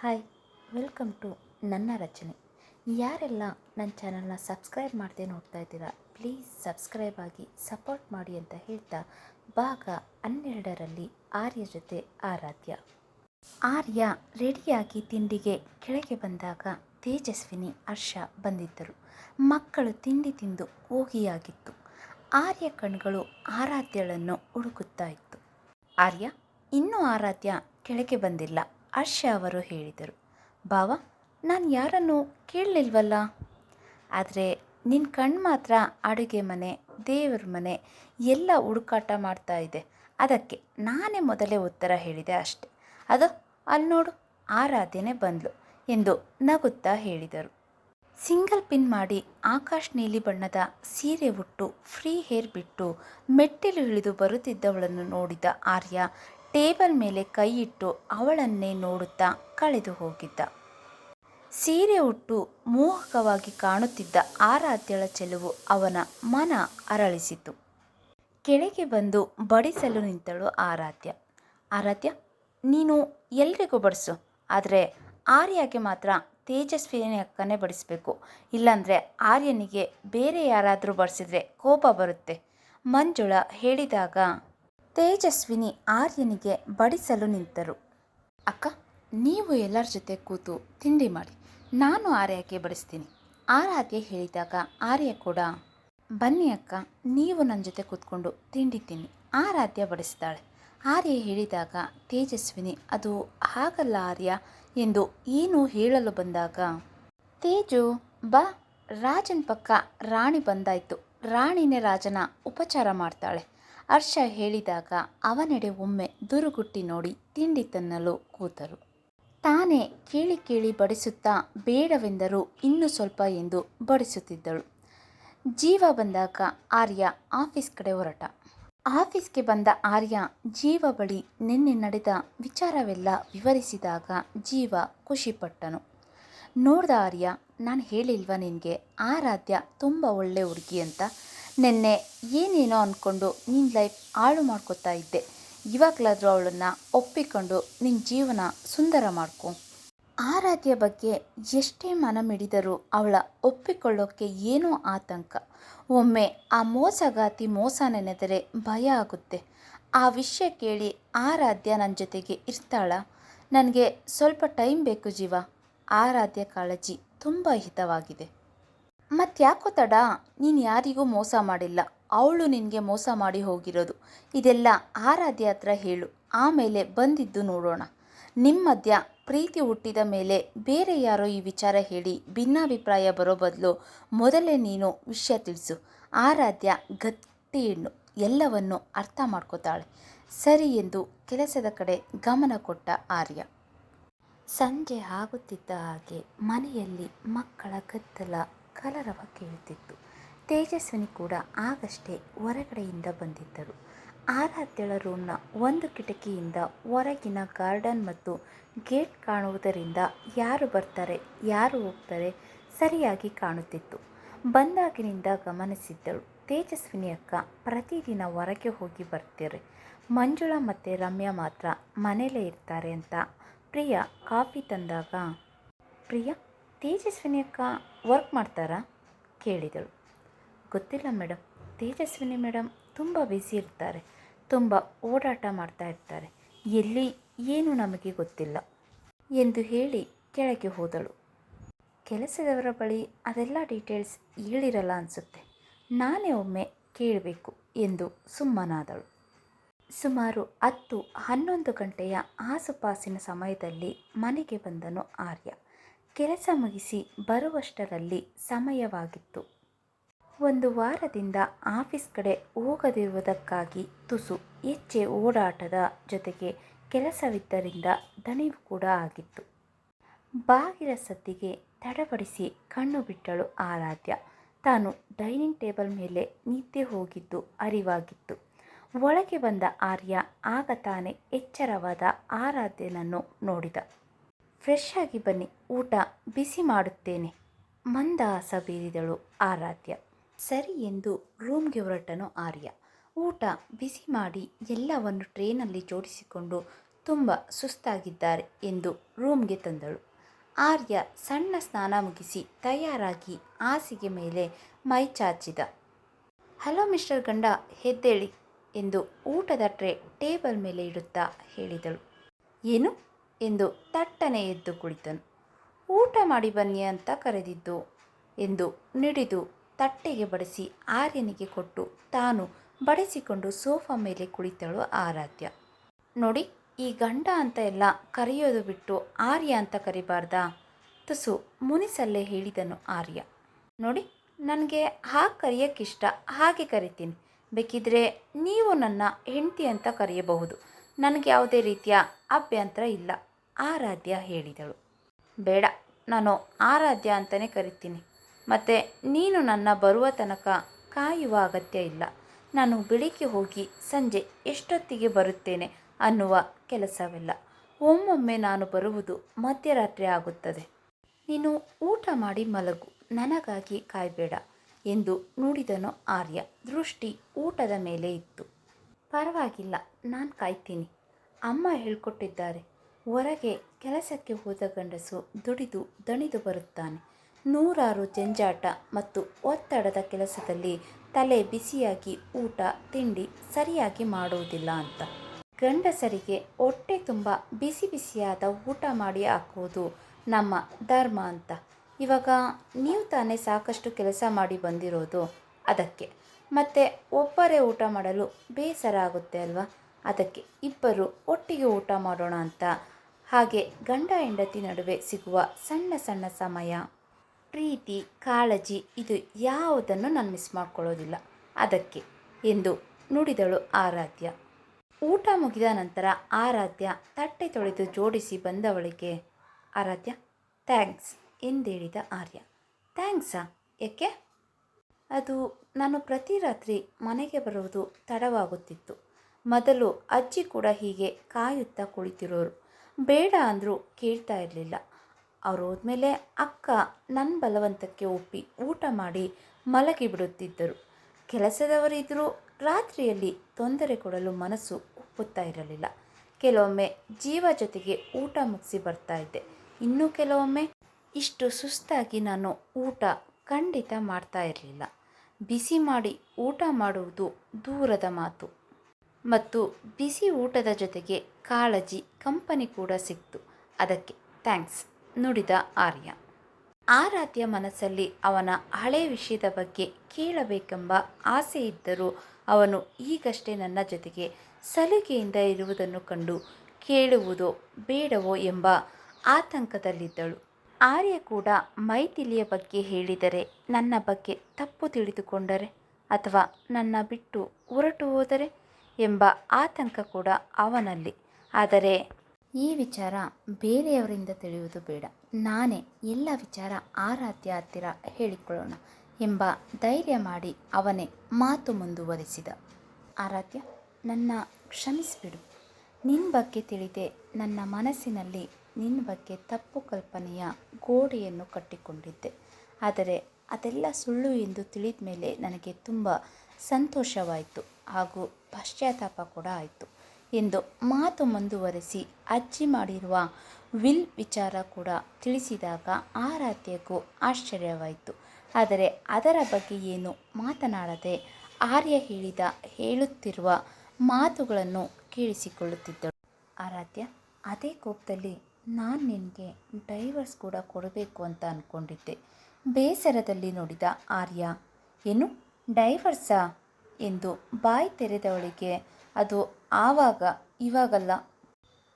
Hi, welcome to ನನ್ನ ರಚನೆ. ಯಾರೆಲ್ಲ ನನ್ನ ಚಾನಲ್ನ ಸಬ್ಸ್ಕ್ರೈಬ್ ಮಾಡದೆ ನೋಡ್ತಾ ಇದ್ದೀರಾ, ಪ್ಲೀಸ್ ಸಬ್ಸ್ಕ್ರೈಬ್ ಆಗಿ ಸಪೋರ್ಟ್ ಮಾಡಿ ಅಂತ ಹೇಳ್ತಾ ಭಾಗ ಹನ್ನೆರಡರಲ್ಲಿ ಆರ್ಯ ಜೊತೆ ಆರಾಧ್ಯ. ಆರ್ಯ ರೆಡಿಯಾಗಿ ತಿಂಡಿಗೆ ಕೆಳಗೆ ಬಂದಾಗ ತೇಜಸ್ವಿನಿ, ಹರ್ಷ ಬಂದಿದ್ದರು. ಮಕ್ಕಳು ತಿಂಡಿ ತಿಂದು ಹೋಗಿಯಾಗಿತ್ತು. ಆರ್ಯ ಕಣ್ಗಳು ಆರಾಧ್ಯಳನ್ನು ಹುಡುಕುತ್ತಾ ಇತ್ತು. ಆರ್ಯ, ಇನ್ನೂ ಆರಾಧ್ಯ ಕೆಳಗೆ ಬಂದಿಲ್ಲ. ಹರ್ಷ ಅವರು ಹೇಳಿದರು, ಬಾವ, ನಾನು ಯಾರನ್ನು ಕೇಳಲಿಲ್ವಲ್ಲ? ಆದರೆ ನಿನ್ನ ಕಣ್ಣು ಮಾತ್ರ ಅಡುಗೆ ಮನೆ, ದೇವ್ರ ಮನೆ, ಎಲ್ಲ ಹುಡುಕಾಟ ಮಾಡ್ತಾ ಇದೆ. ಅದಕ್ಕೆ ನಾನೇ ಮೊದಲೇ ಉತ್ತರ ಹೇಳಿದೆ ಅಷ್ಟೆ. ಅದು ಅಲ್ಲಿ ನೋಡು, ಆರಾಧ್ಯನೆ ಬಂದ್ಲು, ಎಂದು ನಗುತ್ತಾ ಹೇಳಿದರು. ಸಿಂಗಲ್ ಪಿನ್ ಮಾಡಿ ಆಕಾಶ್ ನೀಲಿ ಬಣ್ಣದ ಸೀರೆ ಉಟ್ಟು, ಫ್ರೀ ಹೇರ್ ಬಿಟ್ಟು, ಮೆಟ್ಟಿಲು ಇಳಿದು ಬರುತ್ತಿದ್ದವಳನ್ನು ನೋಡಿದ ಆರ್ಯ ಟೇಬಲ್ ಮೇಲೆ ಕೈ ಇಟ್ಟು ಅವಳನ್ನೇ ನೋಡುತ್ತಾ ಕಳೆದು ಹೋಗಿದ್ದ. ಸೀರೆ ಉಟ್ಟು ಮೋಹಕವಾಗಿ ಕಾಣುತ್ತಿದ್ದ ಆರಾಧ್ಯಳ ಚೆಲುವು ಅವನ ಮನ ಅರಳಿಸಿತು. ಕೆಳಗೆ ಬಂದು ಬಡಿಸಲು ನಿಂತಳು ಆರಾಧ್ಯ. ಆರಾಧ್ಯ, ನೀನು ಎಲ್ರಿಗೂ ಬಡಿಸು. ಆದರೆ ಆರ್ಯಗೆ ಮಾತ್ರ ತೇಜಸ್ವಿನಿ ಅಕ್ಕನೇ ಬಡಿಸಬೇಕು. ಇಲ್ಲಾಂದರೆ ಆರ್ಯನಿಗೆ ಬೇರೆ ಯಾರಾದರೂ ಬಡಿಸಿದ್ರೆ ಕೋಪ ಬರುತ್ತೆ. ಮಂಜುಳ ಹೇಳಿದಾಗ ತೇಜಸ್ವಿನಿ ಆರ್ಯನಿಗೆ ಬಡಿಸಲು ನಿಂತರು. ಅಕ್ಕ, ನೀವು ಎಲ್ಲರ ಜೊತೆ ಕೂತು ತಿಂಡಿ ಮಾಡಿ, ನಾನು ಆರ್ಯಕ್ಕೆ ಬಡಿಸ್ತೀನಿ. ಆರಾಧ್ಯ ಹೇಳಿದಾಗ ಆರ್ಯ ಕೂಡ, ಬನ್ನಿ ಅಕ್ಕ, ನೀವು ನನ್ನ ಜೊತೆ ಕೂತ್ಕೊಂಡು ತಿಂಡಿ ತಿನ್ನಿ, ಆರಾಧ್ಯ ಬಡಿಸ್ತಾಳೆ. ಆರ್ಯ ಹೇಳಿದಾಗ ತೇಜಸ್ವಿನಿ, ಅದು ಹಾಗಲ್ಲ ಆರ್ಯ, ಎಂದು ಏನು ಹೇಳಲು ಬಂದಾಗ, ತೇಜು, ಬಾ, ರಾಜನ ಪಕ್ಕ ರಾಣಿ ಬಂದಾಯ್ತು. ರಾಣಿನೇ ರಾಜನ ಉಪಚಾರ ಮಾಡ್ತಾಳೆ. ಹರ್ಷ ಹೇಳಿದಾಗ ಅವನೆಡೆ ಒಮ್ಮೆ ದುರುಗುಟ್ಟಿ ನೋಡಿ ತಿಂಡಿ ತನ್ನಲು ಕೂತರು. ತಾನೇ ಕೇಳಿ ಕೇಳಿ ಬಡಿಸುತ್ತಾ ಬೇಡವೆಂದರೂ ಇನ್ನೂ ಸ್ವಲ್ಪ ಎಂದು ಬಡಿಸುತ್ತಿದ್ದಳು. ಜೀವ ಬಂದಾಗ ಆರ್ಯ ಆಫೀಸ್ ಕಡೆ ಹೊರಟ. ಆಫೀಸ್ಗೆ ಬಂದ ಆರ್ಯ ಜೀವ ಬಳಿ ನಿನ್ನೆ ನಡೆದ ವಿಚಾರವೆಲ್ಲ ವಿವರಿಸಿದಾಗ ಜೀವ ಖುಷಿಪಟ್ಟನು. ನೋಡ್ದ ಆರ್ಯ, ನಾನು ಹೇಳಿಲ್ವಾ ನಿನಗೆ, ಆರಾಧ್ಯ ತುಂಬ ಒಳ್ಳೆ ಹುಡುಗಿ ಅಂತ. ನಿನ್ನೆ ಏನೇನೋ ಅಂದ್ಕೊಂಡು ನಿನ್ನ ಲೈಫ್ ಹಾಳು ಮಾಡ್ಕೋತಾ ಇದ್ದೆ. ಇವಾಗಲಾದರೂ ಅವಳನ್ನು ಒಪ್ಪಿಕೊಂಡು ನಿನ್ನ ಜೀವನ ಸುಂದರ ಮಾಡ್ಕೊ. ಆರಾಧ್ಯ ಬಗ್ಗೆ ಎಷ್ಟೇ ಮನ ಮಿಡಿದರೂ ಅವಳ ಒಪ್ಪಿಕೊಳ್ಳೋಕ್ಕೆ ಏನೋ ಆತಂಕ. ಒಮ್ಮೆ ಆ ಮೋಸಗಾತಿ ಮೋಸ ನೆನೆದರೆ ಭಯ ಆಗುತ್ತೆ. ಆ ವಿಷಯ ಕೇಳಿ ಆರಾಧ್ಯ ನನ್ನ ಜೊತೆಗೆ ಇರ್ತಾಳ. ನನಗೆ ಸ್ವಲ್ಪ ಟೈಮ್ ಬೇಕು ಜೀವ. ಆರಾಧ್ಯ ಕಾಳಜಿ ತುಂಬ ಹಿತವಾಗಿದೆ. ಮತ್ತ್ಯಾಕೋ ತಡ? ನೀನು ಯಾರಿಗೂ ಮೋಸ ಮಾಡಿಲ್ಲ. ಅವಳು ನಿನಗೆ ಮೋಸ ಮಾಡಿ ಹೋಗಿರೋದು. ಇದೆಲ್ಲ ಆರಾಧ್ಯ ಹತ್ರ ಹೇಳು. ಆಮೇಲೆ ಬಂದಿದ್ದು ನೋಡೋಣ. ನಿಮ್ಮ ಮಧ್ಯ ಪ್ರೀತಿ ಹುಟ್ಟಿದ ಮೇಲೆ ಬೇರೆ ಯಾರೋ ಈ ವಿಚಾರ ಹೇಳಿ ಭಿನ್ನಾಭಿಪ್ರಾಯ ಬರೋ ಬದಲು ಮೊದಲೇ ನೀನು ವಿಷಯ ತಿಳಿಸು. ಆರಾಧ್ಯ ಗಟ್ಟಿ ಹೆಣ್ಣು. ಎಲ್ಲವನ್ನು ಅರ್ಥ ಮಾಡ್ಕೋತಾಳೆ. ಸರಿ ಎಂದು ಕೆಲಸದ ಕಡೆ ಗಮನ ಕೊಟ್ಟ ಆರ್ಯ. ಸಂಜೆ ಆಗುತ್ತಿದ್ದ ಹಾಗೆ ಮನೆಯಲ್ಲಿ ಮಕ್ಕಳ ಗದ್ದಲ ಕಲರವ ಕೇಳುತ್ತಿತ್ತು. ತೇಜಸ್ವಿನಿ ಕೂಡ ಆಗಷ್ಟೇ ಹೊರಗಡೆಯಿಂದ ಬಂದಿದ್ದರು. ಆರಾಧ್ಯಳ ರೂಮ್ನ ಒಂದು ಕಿಟಕಿಯಿಂದ ಹೊರಗಿನ ಗಾರ್ಡನ್ ಮತ್ತು ಗೇಟ್ ಕಾಣುವುದರಿಂದ ಯಾರು ಬರ್ತಾರೆ, ಯಾರು ಹೋಗ್ತಾರೆ ಸರಿಯಾಗಿ ಕಾಣುತ್ತಿತ್ತು. ಬಂದಾಗಿನಿಂದ ಗಮನಿಸಿದ್ದಳು, ತೇಜಸ್ವಿನಿ ಅಕ್ಕ ಪ್ರತಿದಿನ ಹೊರಗೆ ಹೋಗಿ ಬರ್ತಾರೆ. ಮಂಜುಳಾ ಮತ್ತು ರಮ್ಯಾ ಮಾತ್ರ ಮನೆಯಲ್ಲೇ ಇರ್ತಾರೆ ಅಂತ ಪ್ರಿಯಾ ಕಾಫಿ ತಂದಾಗ, ಪ್ರಿಯಾ, ತೇಜಸ್ವಿನಿ ಅಕ್ಕ ವರ್ಕ್ ಮಾಡ್ತಾರಾ? ಕೇಳಿದಳು. ಗೊತ್ತಿಲ್ಲ ಮೇಡಮ್ ತೇಜಸ್ವಿನಿ ಮೇಡಮ್ ತುಂಬ ಬಿಸಿ ಇರ್ತಾರೆ, ತುಂಬ ಓಡಾಟ ಮಾಡ್ತಾ ಇರ್ತಾರೆ, ಎಲ್ಲಿ ಏನು ನಮಗೆ ಗೊತ್ತಿಲ್ಲ, ಎಂದು ಹೇಳಿ ಕೆಳಗೆ ಹೋದಳು. ಕೆಲಸದವರ ಬಳಿ ಅದೆಲ್ಲ ಡೀಟೇಲ್ಸ್ ಹೇಳಿರಲ್ಲ ಅನಿಸುತ್ತೆ, ನಾನೇ ಒಮ್ಮೆ ಕೇಳಬೇಕು, ಎಂದು ಸುಮ್ಮನಾದಳು. ಸುಮಾರು ಹತ್ತು, ಹನ್ನೊಂದು ಗಂಟೆಯ ಆಸುಪಾಸಿನ ಸಮಯದಲ್ಲಿ ಮನೆಗೆ ಬಂದನು ಆರ್ಯ. ಕೆಲಸ ಮುಗಿಸಿ ಬರುವಷ್ಟರಲ್ಲಿ ಸಮಯವಾಗಿತ್ತು. ಒಂದು ವಾರದಿಂದ ಆಫೀಸ್ ಕಡೆ ಹೋಗದಿರುವುದಕ್ಕಾಗಿ ತುಸು ಹೆಚ್ಚೆ ಓಡಾಟದ ಜೊತೆಗೆ ಕೆಲಸವಿದ್ದರಿಂದ ದಣಿವು ಕೂಡ ಆಗಿತ್ತು. ಬಾಗಿಲ ಸದ್ದಿಗೆ ತಡಪಡಿಸಿ ಕಣ್ಣು ಬಿಟ್ಟಳು ಆರಾಧ್ಯ. ತಾನು ಡೈನಿಂಗ್ ಟೇಬಲ್ ಮೇಲೆ ನಿದ್ದೆ ಹೋಗಿದ್ದು ಅರಿವಾಗಿತ್ತು. ಒಳಗೆ ಬಂದ ಆರ್ಯ ಆಗ ತಾನೇ ಎಚ್ಚರವಾದ ಆರಾಧ್ಯನನ್ನು ನೋಡಿದ. ಫ್ರೆಶ್ ಆಗಿ ಬನ್ನಿ, ಊಟ ಬಿಸಿ ಮಾಡುತ್ತೇನೆ ಮಂದಹಾಸ ಬೀರಿದಳು ಆರಾಧ್ಯ. ಸರಿ ಎಂದು ರೂಮ್ಗೆ ಹೊರಟನು ಆರ್ಯ. ಊಟ ಬಿಸಿ ಮಾಡಿ ಎಲ್ಲವನ್ನು ಟ್ರೇನಲ್ಲಿ ಜೋಡಿಸಿಕೊಂಡು ತುಂಬ ಸುಸ್ತಾಗಿದ್ದಾರೆ ಎಂದು ರೂಮ್ಗೆ ತಂದಳು. ಆರ್ಯ ಸಣ್ಣ ಸ್ನಾನ ಮುಗಿಸಿ ತಯಾರಾಗಿ ಹಾಸಿಗೆ ಮೇಲೆ ಮೈ ಚಾಚಿದ. ಹಲೋ ಮಿಸ್ಟರ್ ಗಂಡ ಎದ್ದೇಳಿ ಎಂದು ಊಟದ ಟ್ರೇ, ಟೇಬಲ್ ಮೇಲೆ ಇಡುತ್ತಾ ಹೇಳಿದಳು. ಏನು? ಎಂದು ತಟ್ಟನೆ ಎದ್ದು ಕುಳಿತನು. ಊಟ ಮಾಡಿ ಬನ್ನಿ ಅಂತ ಕರೆದಿದ್ದು ಎಂದು ನಿಡಿದು ತಟ್ಟೆಗೆ ಬಡಿಸಿ ಆರ್ಯನಿಗೆ ಕೊಟ್ಟು ತಾನು ಬಡಿಸಿಕೊಂಡು ಸೋಫಾ ಮೇಲೆ ಕುಳಿತಳು ಆರಾಧ್ಯ. ನೋಡಿ, ಈ ಗಂಡ ಅಂತ ಎಲ್ಲ ಕರೆಯೋದು ಬಿಟ್ಟು ಆರ್ಯ ಅಂತ ಕರಿಬಾರ್ದಾ? ತುಸು ಮುನಿಸಲ್ಲೇ ಹೇಳಿದನು ಆರ್ಯ. ನೋಡಿ, ನನಗೆ ಹಾಗೆ ಕರೆಯೋಕ್ಕಿಷ್ಟ, ಹಾಗೆ ಕರಿತೀನಿ. ಬೇಕಿದ್ರೆ ನೀವು ನನ್ನ ಹೆಂಡತಿ ಅಂತ ಕರೆಯಬಹುದು. ನನಗೆ ಯಾವುದೇ ರೀತಿಯ ಅಭ್ಯಂತರ ಇಲ್ಲ, ಆರಾಧ್ಯ ಹೇಳಿದಳು. ಬೇಡ, ನಾನು ಆರಾಧ್ಯ ಅಂತಲೇ ಕರಿತೀನಿ. ಮತ್ತು ನೀನು ನನ್ನ ಬರುವ ತನಕ ಕಾಯುವ ಅಗತ್ಯ ಇಲ್ಲ. ನಾನು ಬೆಳಿಗ್ಗೆ ಹೋಗಿ ಸಂಜೆ ಎಷ್ಟೊತ್ತಿಗೆ ಬರುತ್ತೇನೆ ಅನ್ನುವ ಕೆಲಸವಿಲ್ಲ. ಒಮ್ಮೊಮ್ಮೆ ನಾನು ಬರುವುದು ಮಧ್ಯರಾತ್ರಿ ಆಗುತ್ತದೆ. ನೀನು ಊಟ ಮಾಡಿ ಮಲಗು, ನನಗಾಗಿ ಕಾಯಬೇಡ. ಎಂದು ನುಡಿದನು ಆರ್ಯ. ದೃಷ್ಟಿ ಊಟದ ಮೇಲೆ ಇತ್ತು. ಪರವಾಗಿಲ್ಲ, ನಾನು ಕಾಯ್ತೀನಿ. ಅಮ್ಮ ಹೇಳ್ಕೊಟ್ಟಿದ್ದಾರೆ. ಹೊರಗೆ ಕೆಲಸಕ್ಕೆ ಹೋದ ಗಂಡಸು ದುಡಿದು ದಣಿದು ಬರುತ್ತಾನೆ. ನೂರಾರು ಜಂಜಾಟ ಮತ್ತು ಒತ್ತಡದ ಕೆಲಸದಲ್ಲಿ ತಲೆ ಬಿಸಿಯಾಗಿ ಊಟ, ತಿಂಡಿ ಸರಿಯಾಗಿ ಮಾಡುವುದಿಲ್ಲ ಅಂತ. ಗಂಡಸರಿಗೆ ಹೊಟ್ಟೆ ತುಂಬ ಬಿಸಿ ಬಿಸಿಯಾದ ಊಟ ಮಾಡಿ ಹಾಕುವುದು ನಮ್ಮ ಧರ್ಮ ಅಂತ. ಇವಾಗ ನೀವು ತಾನೇ ಸಾಕಷ್ಟು ಕೆಲಸ ಮಾಡಿ ಬಂದಿರೋದು ಅದಕ್ಕೆ. ಮತ್ತು ಒಬ್ಬರೇ ಊಟ ಮಾಡಲು ಬೇಸರ ಆಗುತ್ತೆ ಅಲ್ವಾ? ಅದಕ್ಕೆ ಇಬ್ಬರು ಒಟ್ಟಿಗೆ ಊಟ ಮಾಡೋಣ ಅಂತ. ಹಾಗೆ ಗಂಡ ಹೆಂಡತಿ ನಡುವೆ ಸಿಗುವ ಸಣ್ಣ ಸಣ್ಣ ಸಮಯ, ಪ್ರೀತಿ, ಕಾಳಜಿ ಇದು ಯಾವುದನ್ನು ನಾನು ಮಿಸ್ ಮಾಡ್ಕೊಳ್ಳೋದಿಲ್ಲ. ಅದಕ್ಕೆ ಎಂದು ನುಡಿದಳು ಆರಾಧ್ಯ. ಊಟ ಮುಗಿದ ನಂತರ ಆರಾಧ್ಯ ತಟ್ಟೆ ತೊಳೆದು ಜೋಡಿಸಿ ಬಂದವಳಿಗೆ, ಆರಾಧ್ಯ ಥ್ಯಾಂಕ್ಸ್ ಎಂದೇಳಿದ ಆರ್ಯ. ಥ್ಯಾಂಕ್ಸಾ ಏಕೆ ಅದು ನಾನು ಪ್ರತಿ ರಾತ್ರಿ ಮನೆಗೆ ಬರುವುದು ತಡವಾಗುತ್ತಿತ್ತು. ಮೊದಲು ಅಜ್ಜಿ ಕೂಡ ಹೀಗೆ ಕಾಯುತ್ತಾ ಕುಳಿತಿರೋರು. ಬೇಡ ಅಂದರೂ ಕೇಳ್ತಾ ಇರಲಿಲ್ಲ. ಅವ್ರು ಹೋದ್ಮೇಲೆ ಅಕ್ಕ ನನ್ನ ಬಲವಂತಕ್ಕೆ ಒಪ್ಪಿ ಊಟ ಮಾಡಿ ಮಲಗಿಬಿಡುತ್ತಿದ್ದರು. ಕೆಲಸದವರಿದ್ದರೂ ರಾತ್ರಿಯಲ್ಲಿ ತೊಂದರೆ ಕೊಡಲು ಮನಸ್ಸು ಒಪ್ಪುತ್ತಾ ಇರಲಿಲ್ಲ. ಕೆಲವೊಮ್ಮೆ ಜೀವ ಜೊತೆಗೆ ಊಟ ಮುಗಿಸಿ ಬರ್ತಾ ಇದ್ದೆ. ಇನ್ನೂ ಕೆಲವೊಮ್ಮೆ ಇಷ್ಟು ಸುಸ್ತಾಗಿ ನಾನು ಊಟ ಖಂಡಿತ ಮಾಡ್ತಾ ಇರಲಿಲ್ಲ. ಬಿಸಿ ಮಾಡಿ ಊಟ ಮಾಡುವುದು ದೂರದ ಮಾತು. ಮತ್ತು ಬಿಸಿ ಊಟದ ಜೊತೆಗೆ ಕಾಳಜಿ ಕಂಪನಿ ಕೂಡ ಸಿಕ್ತು. ಅದಕ್ಕೆ ಥ್ಯಾಂಕ್ಸ್. ನುಡಿದ ಆರ್ಯ. ಆರಾಧ್ಯ ಮನಸ್ಸಲ್ಲಿ ಅವನ ಹಳೆ ವಿಷಯದ ಬಗ್ಗೆ ಕೇಳಬೇಕೆಂಬ ಆಸೆ ಇದ್ದರೂ ಅವನು ಈಗಷ್ಟೇ ನನ್ನ ಜೊತೆಗೆ ಸಲಿಗೆಯಿಂದ ಇರುವುದನ್ನು ಕಂಡು ಕೇಳುವುದೋ ಬೇಡವೋ ಎಂಬ ಆತಂಕದಲ್ಲಿದ್ದಳು. ಆರ್ಯ ಕೂಡ ಮೈಥಿಲಿಯ ಬಗ್ಗೆ ಹೇಳಿದರೆ ನನ್ನ ಬಗ್ಗೆ ತಪ್ಪು ತಿಳಿದುಕೊಂಡರೆ ಅಥವಾ ನನ್ನ ಬಿಟ್ಟು ಹೊರಟು ಹೋದರೆ ಎಂಬ ಆತಂಕ ಕೂಡ ಅವನಲ್ಲಿ. ಆದರೆ ಈ ವಿಚಾರ ಬೇರೆಯವರಿಂದ ತಿಳಿಯುವುದು ಬೇಡ. ನಾನೇ ಎಲ್ಲ ವಿಚಾರ ಆರಾಧ್ಯ ಹತ್ತಿರ ಹೇಳಿಕೊಳ್ಳೋಣ ಎಂಬ ಧೈರ್ಯ ಮಾಡಿ ಅವನೇ ಮಾತು ಮುಂದುವರಿಸಿದ. ಆರಾಧ್ಯ, ನನ್ನ ಕ್ಷಮಿಸಿಬಿಡು. ನಿನ್ನ ಬಗ್ಗೆ ತಿಳಿದೆ ನನ್ನ ಮನಸ್ಸಿನಲ್ಲಿ ನಿನ್ನ ಬಗ್ಗೆ ತಪ್ಪು ಕಲ್ಪನೆಯ ಗೋಡೆಯನ್ನು ಕಟ್ಟಿಕೊಂಡಿದ್ದೆ. ಆದರೆ ಅದೆಲ್ಲ ಸುಳ್ಳು ಎಂದು ತಿಳಿದ ಮೇಲೆ ನನಗೆ ತುಂಬ ಸಂತೋಷವಾಯಿತು ಹಾಗೂ ಪಶ್ಚಾತ್ತಾಪ ಕೂಡ ಆಯಿತು ಎಂದು ಮಾತು ಮುಂದುವರೆಸಿ ಅಜ್ಜಿ ಮಾಡಿರುವ ವಿಲ್ ವಿಚಾರ ಕೂಡ ತಿಳಿಸಿದಾಗ ಆರಾಧ್ಯಗೂ ಆಶ್ಚರ್ಯವಾಯಿತು. ಆದರೆ ಅದರ ಬಗ್ಗೆ ಏನು ಮಾತನಾಡದೆ ಆರ್ಯ ಹೇಳಿದ ಹೇಳುತ್ತಿರುವ ಮಾತುಗಳನ್ನು ಕೇಳಿಸಿಕೊಳ್ಳುತ್ತಿದ್ದಳು. ಆರಾಧ್ಯ, ಅದೇ ಕೋಪದಲ್ಲಿ ನಾನು ನಿನಗೆ ಡೈವರ್ಸ್ ಕೂಡ ಕೊಡಬೇಕು ಅಂತ ಅಂದ್ಕೊಂಡಿದ್ದೆ ಬೇಸರದಲ್ಲಿ ನೋಡಿದ ಆರ್ಯ, ಏನು? ಡೈವರ್ಸಾ? ಎಂದು ಬಾಯಿ ತೆರೆದವಳಿಗೆ, ಅದು ಆವಾಗ, ಇವಾಗಲ್ಲ.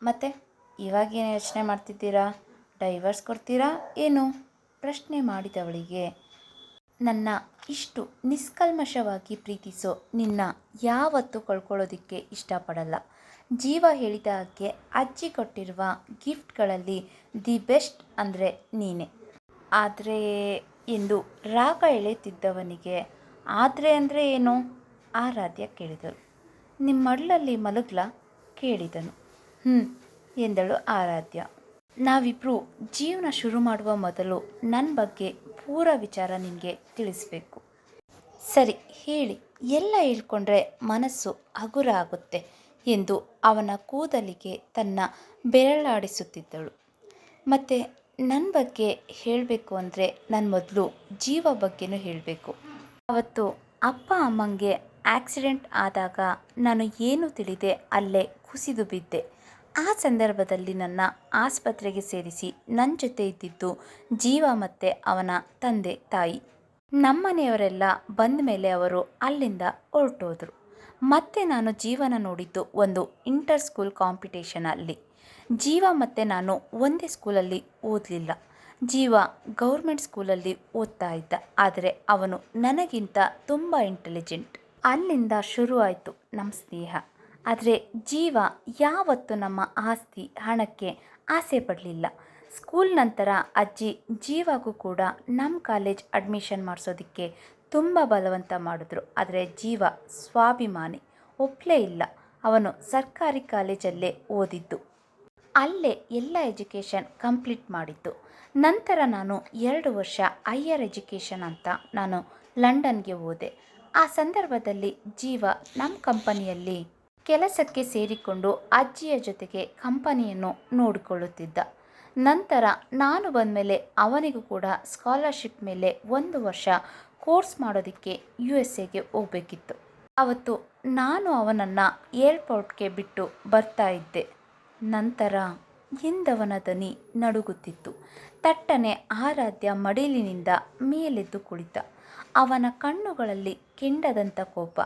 ಮತ್ತೆ ಇವಾಗೇನು ಯೋಚನೆ ಮಾಡ್ತಿದ್ದೀರಾ? ಡೈವರ್ಸ್ ಕೊಡ್ತೀರಾ? ಏನು? ಪ್ರಶ್ನೆ ಮಾಡಿದವಳಿಗೆ, ನನ್ನ ಇಷ್ಟು ನಿಷ್ಕಲ್ಮಶವಾಗಿ ಪ್ರೀತಿಸೋ ನಿನ್ನ ಯಾವತ್ತೂ ಕಳ್ಕೊಳ್ಳೋದಕ್ಕೆ ಇಷ್ಟಪಡಲ್ಲ. ಜೀವ ಹೇಳಿದ ಹಾಗೆ ಅಜ್ಜಿ ಕೊಟ್ಟಿರುವ ಗಿಫ್ಟ್ಗಳಲ್ಲಿ ದಿ ಬೆಸ್ಟ್ ಅಂದರೆ ನೀನೇ. ಆದರೆ ಎಂದು ರಾಗ ಎಳೆಯುತ್ತಿದ್ದವನಿಗೆ, ಆದರೆ ಅಂದರೆ ಏನು? ಆರಾಧ್ಯ ಕೇಳಿದಳು. ನಿಮ್ಮ ಮಲಗ್ಲ? ಮಲಗ್ಲಾ ಕೇಳಿದನು. ಹ್ಞೂ ಎಂದಳು ಆರಾಧ್ಯ. ನಾವಿಬ್ಬರು ಜೀವನ ಶುರು ಮಾಡುವ ಮೊದಲು ನನ್ನ ಬಗ್ಗೆ ಪೂರ ವಿಚಾರ ನಿಮಗೆ ತಿಳಿಸ್ಬೇಕು. ಸರಿ, ಹೇಳಿ. ಎಲ್ಲ ಹೇಳ್ಕೊಂಡ್ರೆ ಮನಸ್ಸು ಹಗುರ ಆಗುತ್ತೆ. ಎಂದು ಅವನ ಕೂದಲಿಗೆ ತನ್ನ ಬೆರಳಾಡಿಸುತ್ತಿದ್ದಳು. ಮತ್ತು ನನ್ನ ಬಗ್ಗೆ ಹೇಳಬೇಕು ಅಂದರೆ ನಾನು ಮೊದಲು ಜೀವ ಬಗ್ಗೆನೂ ಹೇಳಬೇಕು. ಅವತ್ತು ಅಪ್ಪ ಅಮ್ಮಂಗೆ ಆಕ್ಸಿಡೆಂಟ್ ಆದಾಗ ನಾನು ಏನು ತಿಳಿದೆ ಅಲ್ಲೇ ಕುಸಿದು ಬಿದ್ದೆ. ಆ ಸಂದರ್ಭದಲ್ಲಿ ನನ್ನ ಆಸ್ಪತ್ರೆಗೆ ಸೇರಿಸಿ ನನ್ನ ಜೊತೆ ಇದ್ದಿದ್ದು ಜೀವ ಮತ್ತು ಅವನ ತಂದೆ ತಾಯಿ. ನಮ್ಮನೆಯವರೆಲ್ಲ ಬಂದ ಮೇಲೆ ಅವರು ಅಲ್ಲಿಂದ ಹೊರಟೋದ್ರು. ಮತ್ತೆ ನಾನು ಜೀವನ ನೋಡಿದ್ದು ಒಂದು ಇಂಟರ್ ಸ್ಕೂಲ್ ಕಾಂಪಿಟೇಷನಲ್ಲಿ ಜೀವ ಮತ್ತು ನಾನು ಒಂದೇ ಸ್ಕೂಲಲ್ಲಿ ಓದಲಿಲ್ಲ. ಜೀವ ಗೌರ್ಮೆಂಟ್ ಸ್ಕೂಲಲ್ಲಿ ಓದ್ತಾ ಇದ್ದ. ಆದರೆ ಅವನು ನನಗಿಂತ ತುಂಬ ಇಂಟೆಲಿಜೆಂಟ್ ಅಲ್ಲಿಂದ ಶುರುವಾಯಿತು ನಮ್ಮ ಸ್ನೇಹ. ಆದರೆ ಜೀವ ಯಾವತ್ತೂ ನಮ್ಮ ಆಸ್ತಿ, ಹಣಕ್ಕೆ ಆಸೆ ಪಡಲಿಲ್ಲ. ಸ್ಕೂಲ್ ನಂತರ ಅಜ್ಜಿ ಜೀವಾಗೂ ಕೂಡ ನಮ್ಮ ಕಾಲೇಜ್ ಅಡ್ಮಿಷನ್ ಮಾಡಿಸೋದಕ್ಕೆ ತುಂಬ ಬಲವಂತ ಮಾಡಿದ್ರು. ಆದರೆ ಜೀವ ಸ್ವಾಭಿಮಾನಿ ಒಪ್ಪಲೇ ಇಲ್ಲ. ಅವನು ಸರ್ಕಾರಿ ಕಾಲೇಜಲ್ಲೇ ಓದಿದ್ದು. ಅಲ್ಲೇ ಎಲ್ಲ ಎಜುಕೇಷನ್ ಕಂಪ್ಲೀಟ್ ಮಾಡಿದ್ದು. ನಂತರ ನಾನು ಎರಡು ವರ್ಷ ಹೈಯರ್ ಎಜುಕೇಷನ್ ಅಂತ ನಾನು ಲಂಡನ್ಗೆ ಹೋದೆ. ಆ ಸಂದರ್ಭದಲ್ಲಿ ಜೀವ ನಮ್ಮ ಕಂಪನಿಯಲ್ಲಿ ಕೆಲಸಕ್ಕೆ ಸೇರಿಕೊಂಡು ಅಜ್ಜಿಯ ಜೊತೆಗೆ ಕಂಪನಿಯನ್ನು ನೋಡಿಕೊಳ್ಳುತ್ತಿದ್ದ. ನಂತರ ನಾನು ಬಂದ ಮೇಲೆ ಅವನಿಗೂ ಕೂಡ ಸ್ಕಾಲರ್ಶಿಪ್ ಮೇಲೆ ಒಂದು ವರ್ಷ ಕೋರ್ಸ್ ಮಾಡೋದಕ್ಕೆ ಯು ಎಸ್ ಎಗೆ ಹೋಗಬೇಕಿತ್ತು. ಅವತ್ತು ನಾನು ಅವನನ್ನು ಏರ್ಪೋರ್ಟ್ಗೆ ಬಿಟ್ಟು ಬರ್ತಾ ಇದ್ದೆ. ನಂತರ ಹಿಂದವನ ದನಿ ನಡುಗುತ್ತಿತ್ತು. ತಟ್ಟನೆ ಆರಾಧ್ಯ ಮಡಿಲಿನಿಂದ ಮೇಲೆದ್ದು ಕುಳಿತ. ಅವನ ಕಣ್ಣುಗಳಲ್ಲಿ ಕೆಂಡದಂಥ ಕೋಪ.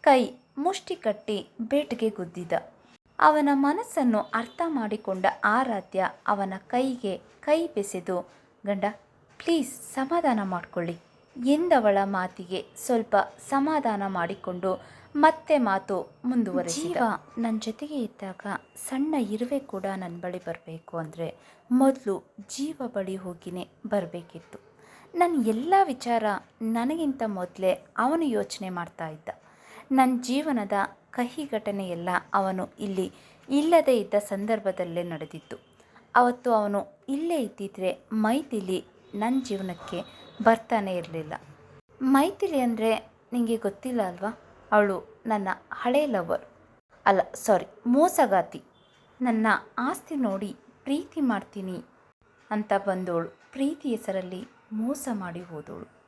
ಕೈ ಮುಷ್ಟಿ ಕಟ್ಟಿ ಬೆಟ್ಗೆ ಗುದ್ದಿದ. ಅವನ ಮನಸ್ಸನ್ನು ಅರ್ಥ ಮಾಡಿಕೊಂಡ ಆರಾಧ್ಯ ಅವನ ಕೈಗೆ ಕೈ ಬೆಸೆದು, ಗಂಡ ಪ್ಲೀಸ್ ಸಮಾಧಾನ ಮಾಡಿಕೊಳ್ಳಿ. ಎಂದವಳ ಮಾತಿಗೆ ಸ್ವಲ್ಪ ಸಮಾಧಾನ ಮಾಡಿಕೊಂಡು ಮತ್ತೆ ಮಾತು ಮುಂದುವರೆಸಿದ. ನನ್ನ ಜೊತೆಗೆ ಇದ್ದಾಗ ಸಣ್ಣ ಇರುವೆ ಕೂಡ ನನ್ನ ಬಳಿ ಬರಬೇಕು ಅಂದರೆ ಮೊದಲು ಜೀವ ಬಳಿ ಹೋಗಿನೇ ಬರಬೇಕಿತ್ತು. ನನ್ನ ಎಲ್ಲ ವಿಚಾರ ನನಗಿಂತ ಮೊದಲೇ ಅವನು ಯೋಚನೆ ಮಾಡ್ತಾ ಇದ್ದ. ನನ್ನ ಜೀವನದ ಕಹಿ ಘಟನೆಯೆಲ್ಲ ಅವನು ಇಲ್ಲಿ ಇಲ್ಲದೇ ಇದ್ದ ಸಂದರ್ಭದಲ್ಲೇ ನಡೆದಿತ್ತು. ಅವತ್ತು ಅವನು ಇಲ್ಲೇ ಇದ್ದಿದ್ರೆ ಮೈತಿಲಿ ನನ್ನ ಜೀವನಕ್ಕೆ ಬರ್ತಾನೆ ಇರಲಿಲ್ಲ. ಮೈಥಿಲಿ ಅಂದರೆ ನಿಮಗೆ ಗೊತ್ತಿಲ್ಲ ಅಲ್ವಾ? ಅವಳು ನನ್ನ ಹಳೆ ಲವರ್. ಅಲ್ಲ ಸಾರಿ ಮೋಸಗಾತಿ. ನನ್ನ ಆಸ್ತಿ ನೋಡಿ ಪ್ರೀತಿ ಮಾಡ್ತೀನಿ ಅಂತ ಬಂದವಳು ಪ್ರೀತಿ ಹೆಸರಲ್ಲಿ ಮೋಸ ಮಾಡಿ ಹೋದವಳು